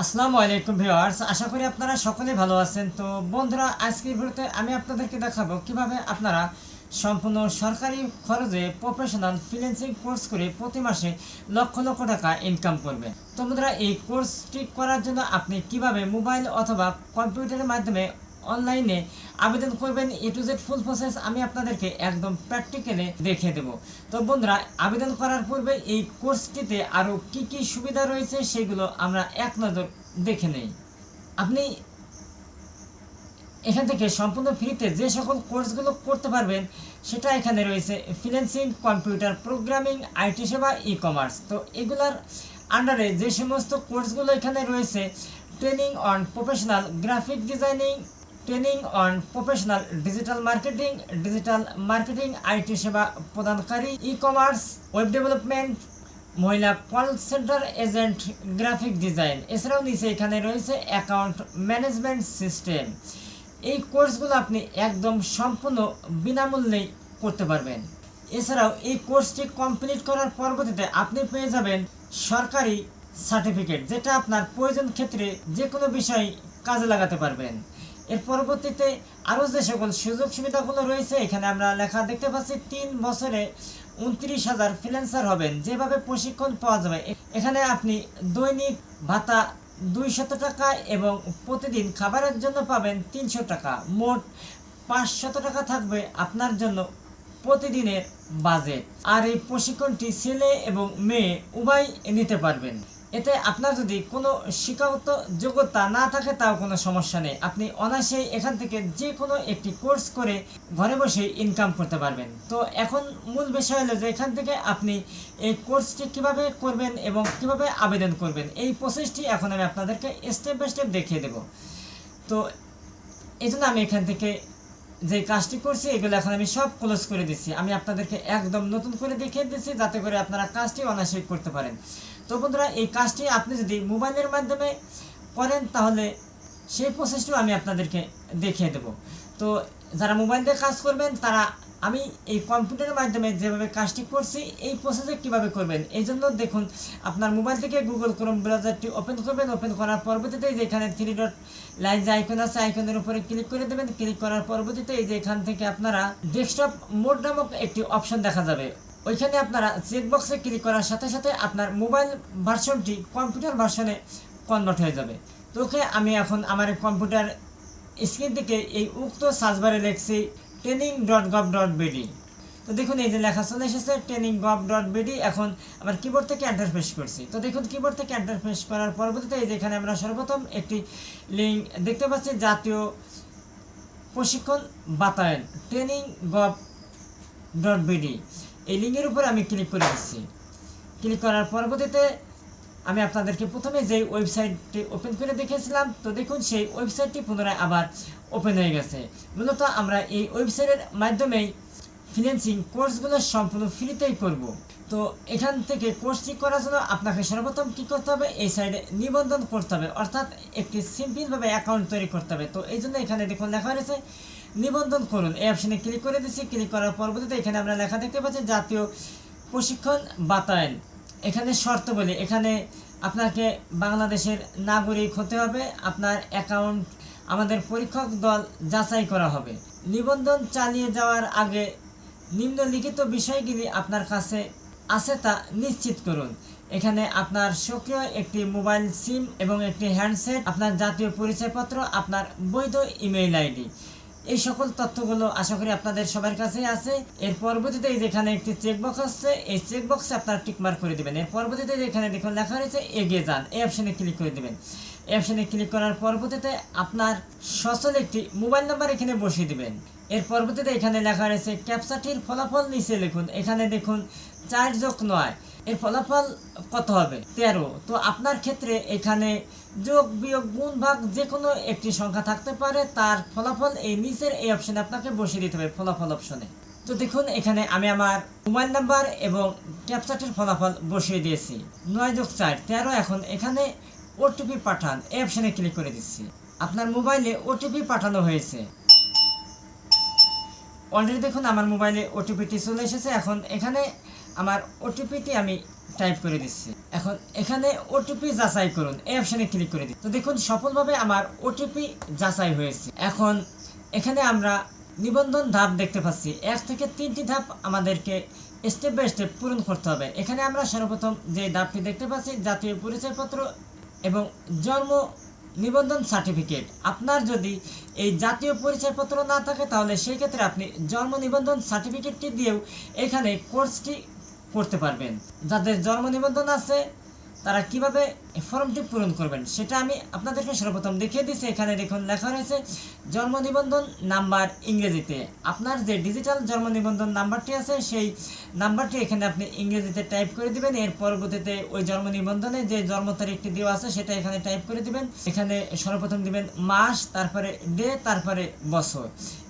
আসসালামু আলাইকুম ভিউয়ার্স, আশা করি আপনারা সকলে ভালো আছেন। তো বন্ধুরা আজকের ভিডিওতে আমি আপনাদেরকে দেখাবো কীভাবে আপনারা সম্পূর্ণ সরকারি খরচে প্রফেশনাল ফ্রিল্যান্সিং কোর্স করে প্রতি মাসে লক্ষ লক্ষ টাকা ইনকাম করবে তো বন্ধুরা, এই কোর্সটি করার জন্য আপনি কীভাবে মোবাইল অথবা কম্পিউটারের মাধ্যমে অনলাইনে আবেদন করবেন A to Z full process আমি আপনাদেরকে একদম প্র্যাকটিক্যালে দেখিয়ে দেব। তো বন্ধুরা, আবেদন করার পূর্বে এই কোর্সটিতে আরও কি কি সুবিধা রয়েছে সেগুলো আমরা এক নজর দেখে নেই। আপনি এখান থেকে সম্পূর্ণ ফ্রিতে যে সকল কোর্সগুলো করতে পারবেন, সেটা এখানে রয়েছে ফিন্যান্সিং কম্পিউটার প্রোগ্রামিং আইটি সেবা ই কমার্স তো এগুলার আন্ডারে যে সমস্ত কোর্সগুলো এখানে রয়েছে, training on professional graphic designing training on professional digital marketing digital marketing IT সেবা প্রদানকারী ই কমার্স ওয়েব ডেভেলপমেন্ট মহিলা call centre agent graphic design এছাড়াও নিচে এখানে রয়েছে অ্যাকাউন্ট ম্যানেজমেন্ট সিস্টেম এই কোর্সগুলো আপনি একদম সম্পূর্ণ বিনামূল্যেই করতে পারবেন। এছাড়াও এই কোর্সটি কমপ্লিট করার পরবর্তীতে আপনি পেয়ে যাবেন সরকারি সার্টিফিকেট যেটা আপনার প্রয়োজন ক্ষেত্রে যে কোনো বিষয় কাজে লাগাতে পারবেন। এর পরবর্তীতে আরও যে সকল সুযোগ সুবিধাগুলো রয়েছে, এখানে আমরা লেখা দেখতে পাচ্ছি, তিন বছরে উনত্রিশ হাজার ফ্রিল্যান্সার হবেন। যেভাবে প্রশিক্ষণ পাওয়া যাবে এখানে আপনি দৈনিক ভাতা দুইশত টাকা এবং প্রতিদিন খাবারের জন্য পাবেন তিনশো টাকা। মোট পাঁচশত টাকা থাকবে আপনার জন্য প্রতিদিনের বাজেট। আর এই প্রশিক্ষণটি ছেলে এবং মেয়ে উভয় নিতে পারবেন। এতে আপনার যদি কোনো শিক্ষাগত যোগ্যতা না থাকে, তাও কোনো সমস্যা নেই। আপনি অনায়াসেই এখান থেকে যে কোনো একটি কোর্স করে ঘরে বসে ইনকাম করতে পারবেন। তো এখন মূল বিষয় হলো যে এখান থেকে আপনি এই কোর্সটি কীভাবে করবেন এবং কীভাবে আবেদন করবেন, এই প্রসেসটি এখন আমি আপনাদেরকে স্টেপ বাই স্টেপ দেখিয়ে দেব। তো এই জন্য আমি এখান থেকে যে কাজটি করছি, এগুলো এখন আমি সব ক্লোজ করে দিচ্ছি। আমি আপনাদেরকে একদম নতুন করে দেখিয়ে দিচ্ছি, যাতে করে আপনারা কাজটি অনায়াসে করতে পারেন। তো বন্ধুরা, এই কাজটি আপনি যদি মোবাইলের মাধ্যমে করেন, তাহলে সেই প্রসেসটিও আমি আপনাদেরকে দেখিয়ে দেব। তো যারা মোবাইল দিয়ে কাজ করবেন, তারা, আমি এই কম্পিউটারের মাধ্যমে যেভাবে কাজটি করছি, এই প্রসেসে কীভাবে করবেন? এই জন্য দেখুন, আপনার মোবাইল থেকে গুগল ক্রোম ব্রাউজারটি ওপেন করবেন। ওপেন করার পরবর্তীতে এই যে এখানে থ্রি ডট লাইন যে আইকন আছে আইকনের উপরে ক্লিক করে দেবেন। ক্লিক করার পরবর্তীতে এই যে এখান থেকে আপনারা ডেস্কটপ মোড নামক একটি অপশন দেখা যাবে। ওইখানে আপনারা চেকবক্সে ক্লিক করার সাথে সাথে আপনার মোবাইল ভার্সনটি কম্পিউটার ভার্সনে কনভার্ট হয়ে যাবে। তো আমি এখন আমার কম্পিউটার স্ক্রিন থেকে এই উক্ত সার্চবারে লিখছি training dot gov dot BD তো দেখুন, এই যে লেখা চলে এসেছে ট্রেনিং গভ ডট বিডি এখন আমার কিবোর্ড থেকে এন্টারফেস করছি। তো দেখুন কিবোর্ড থেকে এন্টারফেস করার পরবর্তীতে এই যে এখানে আমরা সর্বপ্রথম একটি লিঙ্ক দেখতে পাচ্ছি, জাতীয় প্রশিক্ষণ বাতায়ন ট্রেনিং গভ ডট বিডি এই লিঙ্কের উপর আমি ক্লিক করে দিচ্ছি। ক্লিক করার পরবর্তীতে আমি আপনাদেরকে প্রথমে যে ওয়েবসাইটটি ওপেন করে দেখেছিলাম, তো দেখুন সেই ওয়েবসাইটটি পুনরায় আবার ওপেন হয়ে গেছে। মূলত আমরা এই ওয়েবসাইটের মাধ্যমেই ফ্রিল্যান্সিং কোর্সগুলো সম্পূর্ণ ফ্রিতেই করব। তো এখান থেকে কোর্সটি করার জন্য আপনাকে সর্বপ্রথম কী করতে হবে? এই সাইডে নিবন্ধন করতে হবে। অর্থাৎ একটি সিম্পলভাবে অ্যাকাউন্ট তৈরি করতে হবে। তো এই জন্য এখানে দেখুন লেখা রয়েছে নিবন্ধন করুন। এই অপশনে ক্লিক করে দিচ্ছি ক্লিক করার পরবর্তীতে এখানে আমরা লেখা দেখতে পাচ্ছি জাতীয় প্রশিক্ষণ বাতায়ন। এখানে শর্ত বলি, এখানে আপনাকে বাংলাদেশের নাগরিক হতে হবে। আপনার অ্যাকাউন্ট আমাদের পরীক্ষক দল যাচাই করা হবে। নিবন্ধন চালিয়ে যাওয়ার আগে নিম্নলিখিত বিষয়গুলি আপনার কাছে আছে তা নিশ্চিত করুন। এখানে আপনার সক্রিয় একটি মোবাইল সিম এবং একটি হ্যান্ডসেট, আপনার জাতীয় পরিচয়পত্র, আপনার বৈধ ইমেইল আইডি। এই সকল তথ্যগুলো আশা করি আপনাদের সবার কাছেই আছে। এর পরবর্তীতে যেখানে একটি চেকবক্স আছে এই চেকবক্সে আপনার টিকমার্ক করে দিবেন। এর পরবর্তীতে যেখানে দেখুন লেখা রয়েছে, এগিয়ে যান। এই অপশনে ক্লিক করে দিবেন। অপশনে ক্লিক করার পরবর্তীতে আপনার সচল একটি মোবাইল নাম্বার এখানে বসিয়ে দিবেন। এর পরবর্তীতে এখানে লেখা রয়েছে ক্যাপচাটির ফলাফল নিচে লিখুন। এখানে দেখুন, চার যোগ নয়। এর ফলাফল কত হবে? তেরো। তো আপনার ক্ষেত্রে এখানে যোগ বিয়োগ গুণ ভাগ যে কোনো একটি সংখ্যা থাকতে পারে, তার ফলাফল এই নিচের এই অপশনে আপনাকে বসিয়ে দিতে হবে ফলাফল অপশনে তো দেখুন, এখানে আমি আমার মোবাইল নাম্বার এবং ক্যাপচাটের ফলাফল বসিয়ে দিয়েছি। নয় যোগ চার, তেরো, এখন এখানে ওটিপি পাঠান। এই অপশনে ক্লিক করে দিচ্ছি। আপনার মোবাইলে ওটিপি পাঠানো হয়েছে। অলরেডি দেখুন, আমার মোবাইলে ওটিপিটি চলে এসেছে। এখন এখানে আমার ওটিপিটি আমি টাইপ করে দিচ্ছি। এখন এখানে ওটিপি যাচাই করুন, এই অপশনে ক্লিক করে দিই তো দেখুন, সফলভাবে আমার ওটিপি যাচাই হয়েছে। এখন এখানে আমরা নিবন্ধন ধাপ দেখতে পাচ্ছি। এক থেকে তিনটি ধাপ আমাদেরকে স্টেপ বাই স্টেপ পূরণ করতে হবে। এখানে আমরা সর্বপ্রথম যে ধাপটি দেখতে পাচ্ছি, জাতীয় পরিচয়পত্র এবং জন্ম নিবন্ধন সার্টিফিকেট আপনার যদি এই জাতীয় পরিচয়পত্র না থাকে, তাহলে সেই ক্ষেত্রে আপনি জন্ম নিবন্ধন সার্টিফিকেটটি দিয়েও এখানে কোর্সটি করতে পারবেন। যাদের জন্ম নিবন্ধন আছে, তারা কীভাবে ফর্মটি পূরণ করবেন, সেটা আমি আপনাদেরকে সর্বপ্রথম দেখিয়ে দিচ্ছি। এখানে দেখুন, লেখা রয়েছে, জন্ম নিবন্ধন নাম্বার ইংরেজিতে। আপনার যে ডিজিটাল জন্ম নিবন্ধন নাম্বারটি আছে, সেই নাম্বারটি এখানে আপনি ইংরেজিতে টাইপ করে দিবেন। এর পরবর্তীতে ওই জন্ম নিবন্ধনে যে জন্ম তারিখটি দেওয়া আছে, সেটা এখানে টাইপ করে দিবেন। এখানে সর্বপ্রথম দিবেন মাস, তারপরে ডে, তারপরে বছর।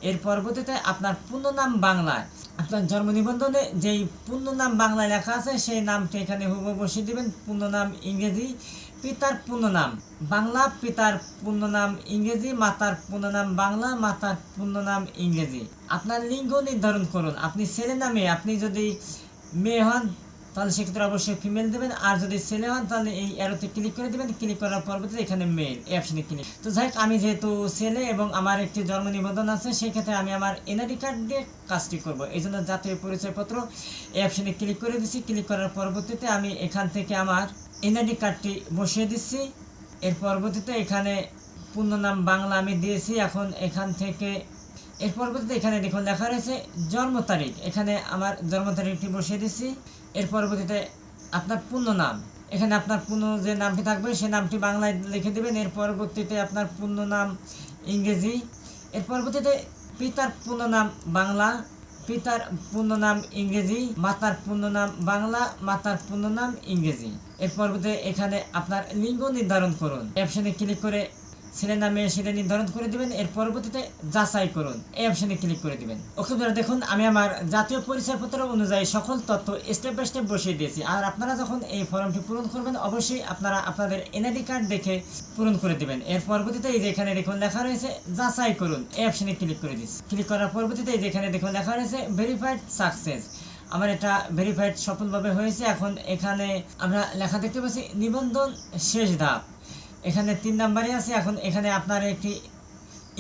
এর পরবর্তীতে আপনার পূর্ণ নাম বাংলায় আপনার জন্ম নিবন্ধনে যেই পূর্ণ নাম বাংলায় লেখা আছে, সেই নামটি এখানে হুব বসিয়ে দেবেন। পূর্ণ নাম ইংরেজি, পিতার পূর্ণ নাম বাংলা, পিতার পূর্ণ নাম ইংরেজি, মাতার পূর্ণ নাম বাংলা, মাতার পূর্ণ নাম ইংরেজি। আপনার লিঙ্গ নির্ধারণ করুন। আপনি ছেলে নামে আপনি যদি মেয়ে হন তাহলে সেক্ষেত্রে অবশ্যই ফিমেল দেবেন। আর যদি ছেলে হন, তাহলে এই অ্যারোতে ক্লিক করে দেবেন। ক্লিক করার পরবর্তীতে এখানে মেল এই অপশনে ক্লিক তো যাই হোক, আমি যেহেতু ছেলে এবং আমার একটি জন্ম নিবন্ধন আছে, সেক্ষেত্রে আমি আমার এনআইডি কার্ড দিয়ে কাজটি করব। এই জন্য জাতীয় পরিচয়পত্র এই অপশনে ক্লিক করে দিচ্ছি ক্লিক করার পরবর্তীতে আমি এখান থেকে আমার এনআইডি কার্ডটি বসিয়ে দিচ্ছি। এর পরবর্তীতে এখানে পূর্ণ নাম বাংলা আমি দিয়েছি। এখন এখান থেকে এর পরবর্তীতে এখানে দেখুন লেখা রয়েছে, জন্ম তারিখ। এখানে আমার জন্ম তারিখটি বসিয়ে দিচ্ছি। এর পরবর্তীতে আপনার পূর্ণ নাম। এখানে আপনার পূর্ণ যে নামটি থাকবে, সে নামটি বাংলায় লিখে দেবেন। এর পরবর্তীতে আপনার পূর্ণ নাম ইংরেজি। এর পরবর্তীতে পিতার পূর্ণ নাম বাংলা। পিতার পূর্ণ নাম ইংরেজি। মাতার পূর্ণ নাম বাংলা। মাতার পূর্ণ নাম ইংরেজি। এর পরবর্তীতে এখানে আপনার লিঙ্গ নির্ধারণ করুন। অপশনে ক্লিক করে ছেলে নামে সেটা নির্ধারণ করে দিবেন, এর পরবর্তীতে যাচাই করুন। এই অপশানে ক্লিক করে দিবেন। ওকে বন্ধুরা, দেখুন, আমি আমার জাতীয় পরিচয়পত্র অনুযায়ী সকল তথ্য স্টেপ বাই স্টেপ বসিয়ে দিয়েছি। আর আপনারা যখন এই ফর্মটি পূরণ করবেন, অবশ্যই আপনারা আপনাদের এনআইডি কার্ড দেখে পূরণ করে দিবেন। এর পরবর্তীতে এই যে এখানে দেখুন লেখা রয়েছে, যাচাই করুন। এই অপশানে ক্লিক করে দিচ্ছি। ক্লিক করার পরবর্তীতে এই যে এখানে দেখুন লেখা রয়েছে ভেরিফাইড সাকসেস আমার এটা ভেরিফাইড সফলভাবে হয়েছে। এখন এখানে আমরা লেখা দেখতে পাচ্ছি, নিবন্ধন শেষ ধাপ। এখানে তিন নাম্বারে আছে, এখন এখানে আপনার একটি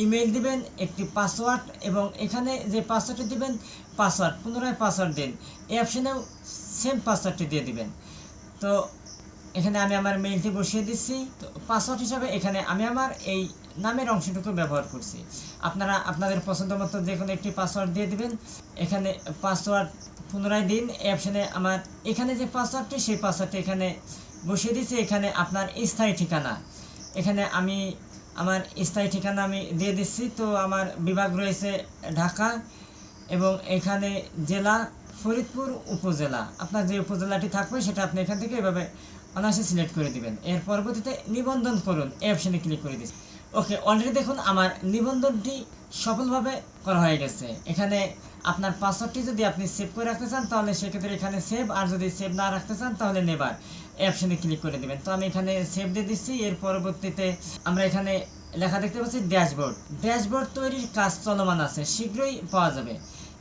ইমেল দিবেন, একটি পাসওয়ার্ড এবং এখানে যে পাসওয়ার্ডটি দিবেন পাসওয়ার্ড পুনরায় পাসওয়ার্ড দিন। এই অপশানেও সেম পাসওয়ার্ডটি দিয়ে দিবেন। তো এখানে আমি আমার মেইলটি বসিয়ে দিচ্ছি। তো পাসওয়ার্ড হিসাবে এখানে আমি আমার এই নামের অংশটুকু ব্যবহার করছি। আপনারা, আপনাদের পছন্দ মতো যে কোনো একটি পাসওয়ার্ড দিয়ে দিবেন। এখানে পাসওয়ার্ড পুনরায় দিন। এই অপশানে আমার, এখানে যে পাসওয়ার্ডটি সেই পাসওয়ার্ডটি এখানে বসিয়ে দিয়েছি, এখানে আপনার স্থায়ী ঠিকানা। এখানে আমি আমার স্থায়ী ঠিকানা আমি দিয়ে দিচ্ছি। তো আমার বিভাগ রয়েছে ঢাকা এবং এখানে জেলা ফরিদপুর উপজেলা। আপনার যে উপজেলাটি থাকবে, সেটা আপনি এখান থেকে এভাবে অনায়াসে সিলেক্ট করে দিবেন। এর পরবর্তীতে নিবন্ধন করুন। এই অপশানে ক্লিক করে দিচ্ছি। ওকে অলরেডি দেখুন আমার নিবন্ধনটি সফলভাবে করা হয়ে গেছে। এখানে আপনার পাসওয়ার্ডটি যদি আপনি সেভ করে রাখতে চান, তাহলে সেক্ষেত্রে এখানে সেভ আর যদি সেভ না রাখতে চান, তাহলে নেবার অ্যাপশনে ক্লিক করে দেবেন। তো আমি এখানে সেভ দিয়ে দিচ্ছি। এর পরবর্তীতে আমরা এখানে লেখা দেখতে পাচ্ছি ড্যাশবোর্ড ড্যাশবোর্ড তৈরির কাজ চলমান আছে। শীঘ্রই পাওয়া যাবে।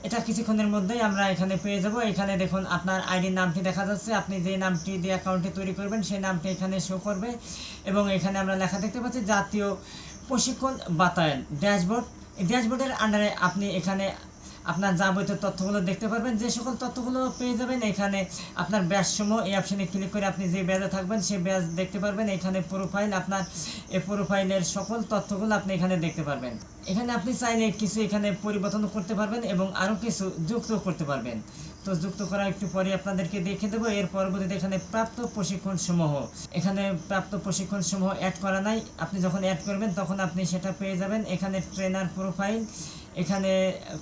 এটা কিছুক্ষণের মধ্যেই আমরা এখানে পেয়ে যাব। এখানে দেখুন, আপনার আইডির নামটি দেখা যাচ্ছে। আপনি যে নামটি দিয়ে অ্যাকাউন্টটি তৈরি করবেন, সেই নামটি এখানে শো করবে। এবং এখানে আমরা লেখা দেখতে পাচ্ছি, জাতীয় প্রশিক্ষণ বাতায়ন ড্যাশবোর্ড ড্যাশবোর্ডের আন্ডারে আপনি এখানে আপনার যাবতীয় তথ্যগুলো দেখতে পারবেন। যে সকল তথ্যগুলো পেয়ে যাবেন এখানে আপনার ব্যাজ সমূহ এই অপশনে ক্লিক করে আপনি যে ব্যাজে থাকবেন, সেই ব্যাজ দেখতে পারবেন। এখানে প্রোফাইল আপনার এই প্রোফাইলের সকল তথ্যগুলো আপনি এখানে দেখতে পারবেন। এখানে আপনি চাইলে কিছু এখানে পরিবর্তন করতে পারবেন এবং আরও কিছু যুক্ত করতে পারবেন। তো যুক্ত করা একটু পরে আপনাদেরকে দেখে দেবো। এর পরবর্তীতে এখানে প্রাপ্ত প্রশিক্ষণ সমূহ এখানে প্রাপ্ত প্রশিক্ষণ সমূহ অ্যাড করা নাই। আপনি যখন অ্যাড করবেন, তখন আপনি সেটা পেয়ে যাবেন। এখানে ট্রেনার প্রোফাইল এখানে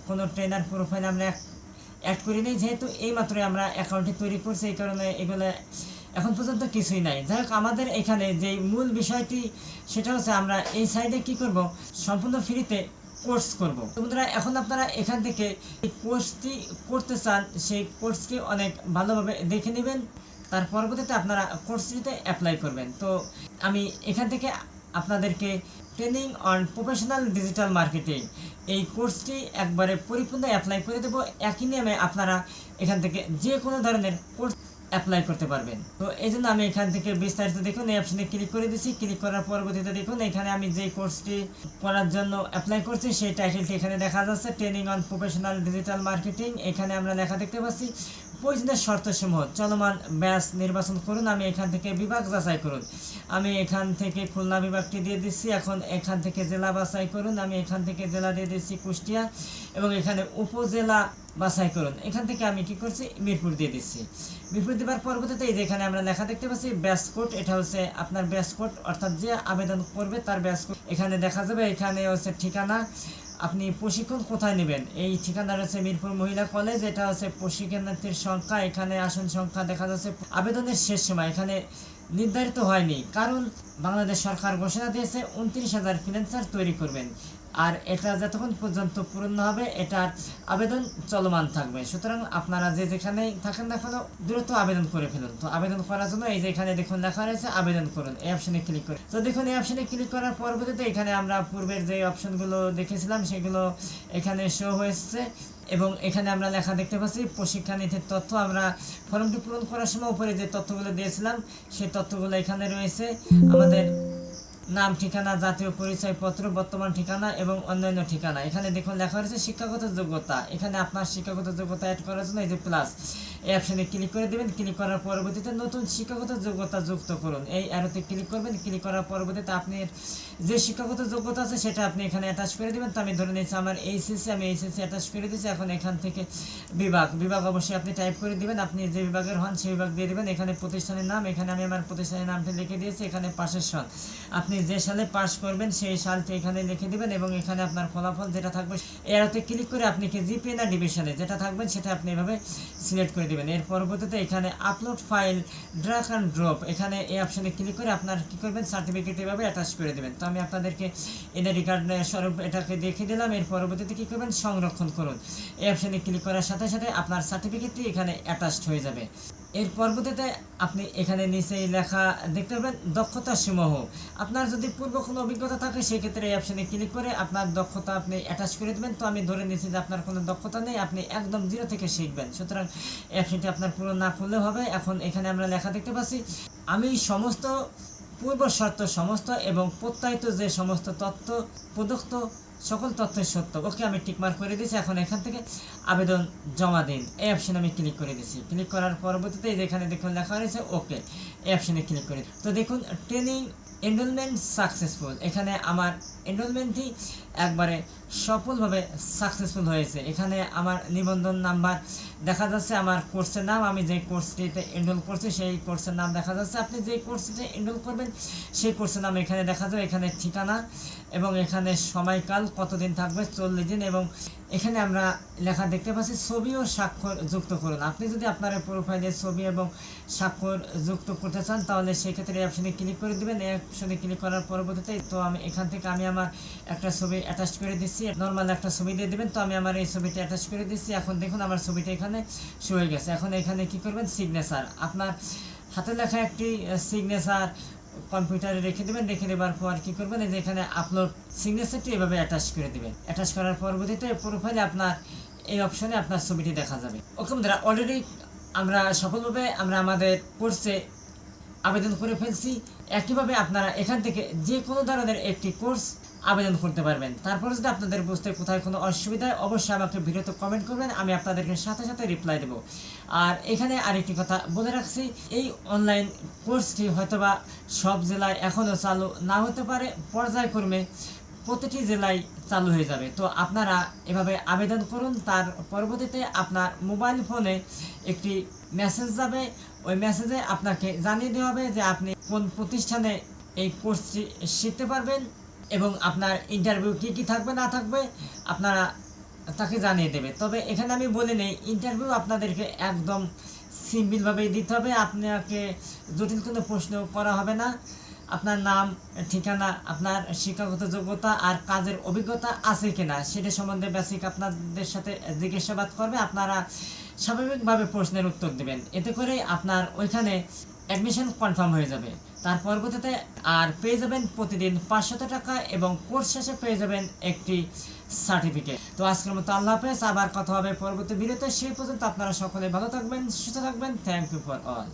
কোনো ট্রেনার প্রোফাইল আমরা অ্যাড করি নাই, যেহেতু এইমাত্রই আমরা অ্যাকাউন্টটি তৈরি করছি, এই কারণে এগুলো এখন পর্যন্ত কিছুই নাই। যাই হোক, আমাদের এখানে যে মূল বিষয়টি, সেটা হচ্ছে আমরা এই সাইডে কি করব? সম্পূর্ণ ফ্রিতে কোর্স করব। বন্ধুরা, এখন আপনারা এখান থেকে এই কোর্সটি করতে চান, সেই কোর্সটি অনেক ভালোভাবে দেখে নেবেন। তার পরবর্তীতে আপনারা কোর্সটিতে অ্যাপ্লাই করবেন। তো আমি এখান থেকে আপনাদেরকে training on professional digital marketing. এই কোর্সটি একবারে পরিপূর্ণ অ্যাপ্লাই করে দেবো। একই নিয়মে আপনারা এখান থেকে যে কোনো ধরনের কোর্স অ্যাপ্লাই করতে পারবেন। তো এই জন্য আমি এখান থেকে বিস্তারিত দেখুন, এই অপশনে ক্লিক করে দিচ্ছি ক্লিক করার পরবর্তীতে দেখুন, এখানে আমি যে কোর্সটি করার জন্য অ্যাপ্লাই করছি, সেই টাইটেলটি এখানে দেখা যাচ্ছে training on professional digital marketing এখানে আমরা লেখা দেখতে পাচ্ছি প্রয়োজনীয় শর্তসমূহ চলমান ব্যাস নির্বাচন করুন, আমি এখান থেকে বিভাগ যাচাই করুন। আমি এখান থেকে খুলনা বিভাগটি দিয়ে দিচ্ছি, এখন এখান থেকে জেলা বাছাই করুন, আমি এখান থেকে জেলা দিয়ে দিচ্ছি কুষ্টিয়া, এবং এখানে উপজেলা বাছাই করুন। এখান থেকে আমি কি করছি? মিরপুর দিয়ে দিচ্ছি। মিরপুর দেওয়ার পরবর্তীতে এই যে এখানে আমরা লেখা দেখতে পাচ্ছি ব্যাস কোড, এটা হচ্ছে আপনার ব্যাস কোড, অর্থাৎ যে আবেদন করবে তার ব্যাস কোড। এখানে দেখা যাবে, এখানে হচ্ছে ঠিকানা আপনি প্রশিক্ষণ কোথায় নেবেন? এই ঠিকানা রয়েছে মিরপুর মহিলা কলেজ, এটা হচ্ছে প্রশিক্ষণার্থীর সংখ্যা, এখানে আসন সংখ্যা দেখা যাচ্ছে। আবেদনের শেষ সময়, এখানে নির্ধারিত হয়নি, কারণ বাংলাদেশ সরকার ঘোষণা দিয়েছে, উনত্রিশ হাজার ফ্রিল্যান্সার তৈরি করবেন। আর এটা যতক্ষণ পর্যন্ত পূর্ণ হবে, এটার আবেদন চলমান থাকবে। সুতরাং আপনারা যে যেখানেই থাকেন না কেন, দ্রুত আবেদন করে ফেলুন। তো আবেদন করার জন্য এই যে এখানে দেখুন লেখা রয়েছে, আবেদন করুন। এই অপশনে ক্লিক করে তো দেখুন, এই অপশনে ক্লিক করার পরবর্তীতে এখানে আমরা পূর্বের যে অপশনগুলো দেখেছিলাম, সেগুলো এখানে শো হয়েছে। এবং এখানে আমরা লেখা দেখতে পাচ্ছি প্রশিক্ষানীতির তথ্য আমরা ফর্মটি পূরণ করার সময় উপরে যে তথ্যগুলো দিয়েছিলাম, সেই তথ্যগুলো এখানে রয়েছে। আমাদের নাম, ঠিকানা, জাতীয় পরিচয়পত্র, বর্তমান ঠিকানা এবং অন্যান্য ঠিকানা। এখানে দেখুন, লেখা রয়েছে শিক্ষাগত যোগ্যতা। এখানে আপনার শিক্ষাগত যোগ্যতা অ্যাড করার জন্য এই যে প্লাস অপশনে ক্লিক করে দেবেন, ক্লিক করার পরবর্তীতে নতুন শিক্ষাগত যোগ্যতা যুক্ত করুন। এই অ্যারোতে ক্লিক করবেন, ক্লিক করার পরবর্তীতে আপনি যে শিক্ষাগত যোগ্যতা আছে সেটা আপনি এখানে অ্যাটাচ করে দেবেন। তো আমি ধরে নিয়েছি আমার এইচএসসি আমি এইচএসসি অ্যাটাচ করে দিয়েছি। এখন এখান থেকে বিভাগ বিভাগ অবশ্যই আপনি টাইপ করে দিবেন। আপনি যে বিভাগের হন সেই বিভাগ দিয়ে দেবেন। এখানে প্রতিষ্ঠানের নাম, এখানে আমি আমার প্রতিষ্ঠানের নামটি লিখে দিয়েছি। এখানে পাশের সন আপনি যে সালে পাস করবেন সেই সালটি এখানে লিখে দিবেন এবং এখানে আপনার ফলাফল যেটা থাকবে এরাতে ক্লিক করে আপনি কি জিপিএ না ডিভিশনে যেটা থাকবেন সেটা আপনি এভাবে সিলেক্ট করে দিবেন। এর পরবর্তীতে এখানে upload file drag and drop এখানে এই অপশনে ক্লিক করে আপনার কি করবেন? সার্টিফিকেট এভাবে অ্যাটাচ করে দেবেন। তো আমি আপনাদেরকে এনআইডি কার্ড স্বরূপ এটাকে দেখিয়ে দিলাম। এর পরবর্তীতে কী করবেন? সংরক্ষণ করুন। এই অপশনে ক্লিক করার সাথে সাথে আপনার সার্টিফিকেটটি এখানে অ্যাটাচড হয়ে যাবে। এর পরবর্তীতে আপনি এখানে নিচেই লেখা দেখতে পাবেন দক্ষতা সমূহ। আপনার যদি পূর্ব কোনো অভিজ্ঞতা থাকে, সেক্ষেত্রে এই অপশনে ক্লিক করে আপনার দক্ষতা আপনি অ্যাটাচ করে দেবেন। তো আমি ধরে নিচ্ছি যে আপনার কোনো দক্ষতা নেই, আপনি একদম জিরো থেকে শিখবেন। সুতরাং এই অপশনটি আপনার পুরো না খুললেও হবে। এখন এখানে আমরা লেখা দেখতে পাচ্ছি, আমি সমস্ত পূর্ব শর্ত সমস্ত এবং প্রত্যায়িত যে সমস্ত তথ্য, প্রদত্ত সকল তথ্যের সত্য। ওকে, আমি টিকমার্ক করে দিয়েছি। এখন এখান থেকে আবেদন জমা দিন। এই অপশনে আমি ক্লিক করে দিয়েছি। ক্লিক করার পরবর্তীতে যেখানে দেখুন লেখা রয়েছে, ওকে, এই অপশনে ক্লিক করে। তো দেখুন ট্রেনিং এনরোলমেন্ট সাকসেসফুল এখানে আমার এনরোলমেন্টটি একবারে সফলভাবে সাকসেসফুল হয়েছে। এখানে আমার নিবন্ধন নাম্বার দেখা যাচ্ছে, আমার কোর্সের নাম, আমি যে কোর্সটিতে এনরোল করছি, সেই কোর্সের নাম দেখা যাচ্ছে। আপনি যে কোর্সটিতে এনরোল করবেন, সেই কোর্সের নাম এখানে দেখা যাবে। এখানে ঠিকানা এবং এখানে সময়কাল, কতদিন থাকবে, চল্লিশ দিন এবং এখানে আমরা লেখা দেখতে পাচ্ছি, ছবি ও স্বাক্ষর যুক্ত করুন। আপনি যদি আপনার প্রোফাইলে ছবি এবং স্বাক্ষর যুক্ত করতে চান, তাহলে সেক্ষেত্রে এই অপশনে ক্লিক করে দিবেন। এই অপশনে ক্লিক করার পরবর্তীতে তো আমি এখান থেকে আমি আমার একটা ছবি অ্যাটাচ করে দিচ্ছি নর্মাল একটা ছবি দিয়ে দেবেন। তো আমি আমার এই ছবিটা অ্যাটাচ করে দিচ্ছি এখন দেখুন, আমার ছবিটা এখানে শো হয়ে গেছে। এখন এখানে কি করবেন? সিগনেচার আপনার হাতে লেখা একটি সিগনেচার কম্পিউটারে রেখে দেবেন। রেখে দেওয়ার পর কি করবেন? এই যে এখানে আপলোড সিগনেচারটি এভাবে অ্যাটাচ করে দিবেন। অ্যাটাচ করার পরবর্তীতে প্রোফাইলে আপনার এই অপশনে আপনার ছবিটি দেখা যাবে। ওকে বন্ধুরা অলরেডি আমরা সফলভাবে আমরা আমাদের কোর্সে আবেদন করে ফেলছি। একইভাবে আপনারা এখান থেকে যে কোনো ধরনের একটি কোর্স আবেদন করতে পারবেন। তারপরে যদি আপনাদের বুঝতে কোথায় কোনো অসুবিধা হয়, অবশ্যই আমাকে ভিডিওতে কমেন্ট করবেন, আমি আপনাদেরকে সাথে সাথে রিপ্লাই দেবো। আর এখানে আরেকটি কথা বলে রাখছি, এই অনলাইন কোর্সটি হয়তোবা সব জেলায় এখনও চালু না হতে পারে, পর্যায়ক্রমে প্রতিটি জেলায় চালু হয়ে যাবে। তো আপনারা এভাবে আবেদন করুন, তার পরবর্তীতে আপনার মোবাইল ফোনে একটি মেসেজ যাবে। ওই মেসেজে আপনাকে জানিয়ে দেওয়া হবে যে আপনি কোন প্রতিষ্ঠানে এই কোর্সটি শিখতে পারবেন। এবং আপনার ইন্টারভিউ কী কী থাকবে, না থাকবে, আপনারা তাকে জানিয়ে দেবে। তবে এখানে আমি বলে নেই ইন্টারভিউ আপনাদেরকে একদম সিম্পলভাবেই দিতে হবে। আপনাকে জটিল কোনো প্রশ্ন করা হবে না। আপনার নাম, ঠিকানা, আপনার শিক্ষাগত যোগ্যতা আর কাজের অভিজ্ঞতা আছে কিনা, সেটা সম্বন্ধে বেসিক আপনাদের সাথে জিজ্ঞাসাবাদ করবে। আপনারা স্বাভাবিকভাবে প্রশ্নের উত্তর দেবেন। এতে করে আপনার ওইখানে অ্যাডমিশন কনফার্ম হয়ে যাবে। তার পরবর্তীতে আর পেয়ে যাবেন প্রতিদিন পাঁচশত টাকা এবং কোর্স শেষে পেয়ে যাবেন একটি সার্টিফিকেট তো আজকের মতো আল্লাহ হাফেজ, আবার কথা হবে পরবর্তী ভিডিওতে সেই পর্যন্ত আপনারা সকলে ভালো থাকবেন, সুস্থ থাকবেন। Thank you for all